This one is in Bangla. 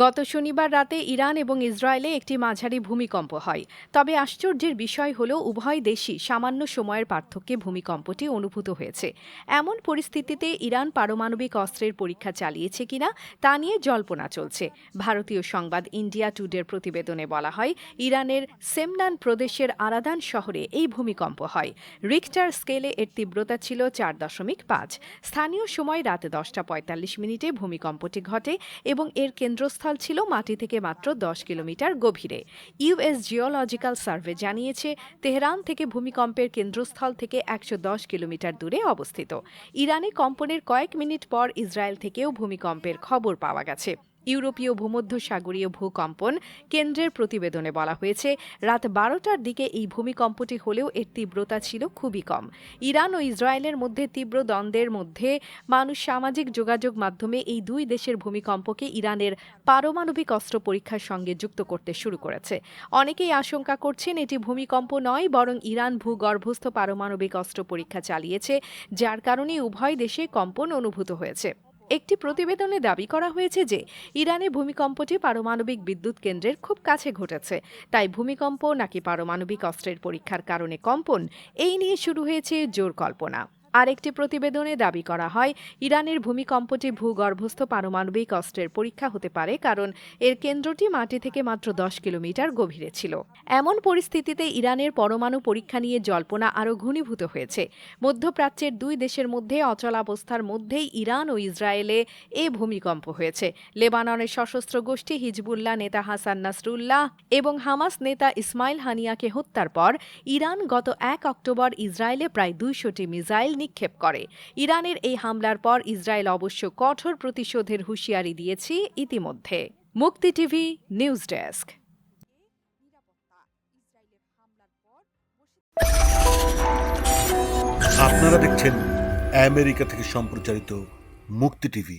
গত শনিবার রাতে ইরান এবং ইসরায়েলে একটি মাঝারি ভূমিকম্প হয়। তবে আশ্চর্যের বিষয় হল, উভয় দেশই সামান্য সময়ের পার্থক্যে ভূমিকম্পটি অনুভূত হয়েছে। এমন পরিস্থিতিতে ইরান পারমাণবিক অস্ত্রের পরীক্ষা চালিয়েছে কিনা, তা নিয়ে জল্পনা চলছে। ভারতীয় সংবাদ ইন্ডিয়া টুডের প্রতিবেদনে বলা হয়, ইরানের সেমনান প্রদেশের আরাদান শহরে এই ভূমিকম্প হয়। রিক্টার স্কেলে এর তীব্রতা ছিল চার দশমিক পাঁচ। স্থানীয় সময় রাতে দশটা পঁয়তাল্লিশ মিনিটে ভূমিকম্পটি ঘটে এবং এর কেন্দ্রস্থল ছিল মাটি থেকে মাত্র দশ কিলোমিটার গভীরে। ইউএস জিওলজিক্যাল সার্ভে জানিয়েছে, তেহরান থেকে ভূমিকম্পের কেন্দ্রস্থল থেকে একশো দশ কিলোমিটার দূরে অবস্থিত। ইরানে কম্পনের কয়েক মিনিট পর ইসরায়েল থেকেও ভূমিকম্পের খবর পাওয়া গেছে। ইউরোপীয় ভূমধ্যসাগরীয় ভূকম্পন কেন্দ্রের প্রতিবেদনে বলা হয়েছে, রাত বারোটার দিকে এই ভূমিকম্পটি হলেও এর তীব্রতা ছিল খুবই কম। ইরান ও ইসরায়েলের মধ্যে তীব্র দ্বন্দ্বের মধ্যে মানুষ সামাজিক যোগাযোগ মাধ্যমে এই দুই দেশের ভূমিকম্পকে ইরানের পারমাণবিক অস্ত্র পরীক্ষার সঙ্গে যুক্ত করতে শুরু করেছে। অনেকেই আশঙ্কা করছেন এটি ভূমিকম্প নয়, বরং ইরান ভূগর্ভস্থ পারমাণবিক অস্ত্র পরীক্ষা চালিয়েছে, যার কারণে উভয় দেশে কম্পন অনুভূত হয়েছে। একটি প্রতিবেদনে দাবি করা হয়েছে যে ইরানে ভূমিকম্পটি পারমাণবিক বিদ্যুৎ কেন্দ্রের খুব কাছে ঘটেছে। তাই ভূমিকম্প নাকি পারমাণবিক অস্ত্রের পরীক্ষার কারণে কম্পন, এই নিয়ে শুরু হয়েছে জোর কল্পনা। আরেকটি প্রতিবেদনে দাবি করা হয়, ইরানের ভূমিকম্পটি ভূগর্ভস্থ পারমাণবিক অস্ত্রের পরীক্ষা হতে পারে কারণ এর কেন্দ্রটি মাটি থেকে মাত্র দশ কিলোমিটার গভীরে ছিল। এমন পরিস্থিতিতে ইরানের পরমাণু পরীক্ষা নিয়ে জল্পনা আরও ঘনীভূত হয়েছে। মধ্যপ্রাচ্যের দুই দেশের মধ্যে অচলাবস্থার মধ্যেই ইরান ও ইসরায়েলে এ ভূমিকম্প হয়েছে। লেবাননের সশস্ত্র গোষ্ঠী হিজবুল্লাহ নেতা হাসান নাসরুল্লাহ এবং হামাস নেতা ইসমাইল হানিয়াকে হত্যার পর ইরান গত এক অক্টোবর ইসরায়েলে প্রায় দুইশোটি মিসাইল নিক্ষেপ করে। ইরানের এই হামলার পর ইসরায়েল অবশ্য কঠোর প্রতিশোধের হুঁশিয়ারি দিয়েছে ইতিমধ্যে। মুক্তি টিভি, নিউজ ডেস্ক। আপনারা দেখছেন আমেরিকা থেকে সম্প্রচারিত মুক্তি টিভি।